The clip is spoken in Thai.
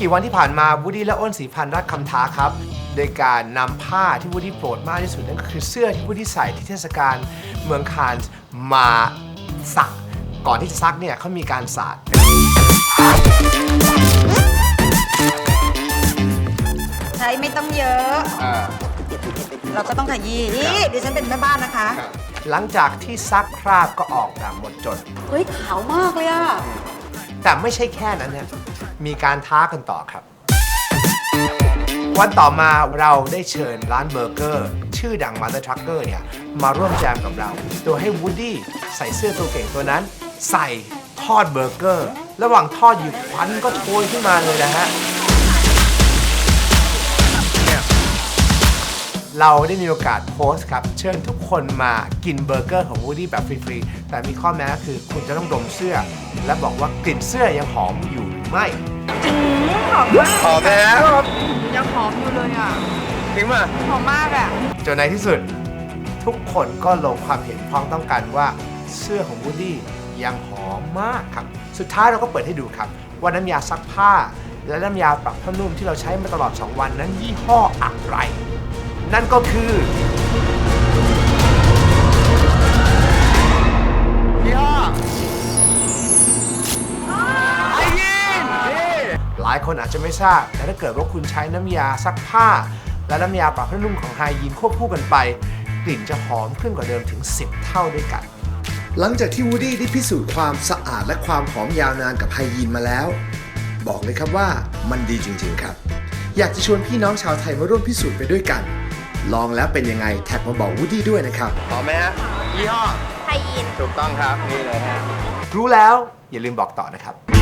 กี่วันที่ผ่านมาวูดดี้และอ้นสีพันธ์รับคำท้าครับ โดยการนำผ้าที่วูดดี้โปรดมากที่สุดนั่นก็คือเสื้อที่วูดดี้ใส่ที่เทศกาลเมืองคานส์มาซัก ก่อนที่จะซักเนี่ยเขามีการสาดใช้ไม่ต้องเยอะเราก็ต้องขยี้นี่ดิฉันเป็นแม่บ้านนะคะ หลังจากที่ซักคราบก็ออกแบบหมดจด เฮ้ยขาวมากเลยอะแต่ไม่ใช่แค่นั้นนะ มีการท้ากันต่อครับ วันต่อมาเราได้เชิญร้านเบอร์เกอร์ ชื่อดังมา t ต e r ทรัคเกอร์เนี่ย มาร่วมแจมกับเรา โดยให้วูดดี้ใส่เสื้อตัวเก่งตัวนั้น ใส่ทอดเบอร์เกอร์ ระหว่างทอดอยู่ควันก็โชยขึ้นมาเลยนะฮะเราได้มีโอกาสโพสต์ครับ เชิญทุกคนมากินเบอร์เกอร์ของวูดดี้แบบฟรี ๆ แต่มีข้อแม้คือคุณจะต้องดมเสื้อ และบอกว่ากลิ่นเสื้อยังหอมอยู่ ไม่หอมมากหอมนะยังหอมอยู่เลยอะถึงมาหอมมากอะจนในที่สุด ทุกคนก็ลงความเห็นพ้องต้องกันว่าเสื้อของวูดดี้ยังหอมมากครับ สุดท้ายเราก็เปิดให้ดูครับ ว่าน้ำยาซักผ้า และน้ำยาปรับผ้านุ่มที่เราใช้มาตลอด 2 วันนั้นยี่ห้ออะไร นั่นก็คือ ลายคนอาจจะไม่ทราบ แต่ถ้าเกิดว่าคุณใช้น้ำยาซักผ้า และน้ำยาปรับผ้านุ่มของไฮยีนควบคู่กันไป กลิ่นจะหอมขึ้นกว่าเดิมถึง 10 เท่าด้วยกัน หลังจากที่วูดี้ได้พิสูจน์ความสะอาดและความหอมยาวนานกับไฮยีนมาแล้ว บอกเลยครับว่ามันดีจริงๆครับ อยากจะชวนพี่น้องชาวไทยมาร่วมพิสูจน์ไปด้วยกัน ลองแล้วเป็นยังไงแท็กมาบอกวูดี้ด้วยนะครับ หอมไหมฮะยี่ห้อไทยยินถูกต้องครับนี่เลยฮะรู้แล้วอย่าลืมบอกต่อนะครับ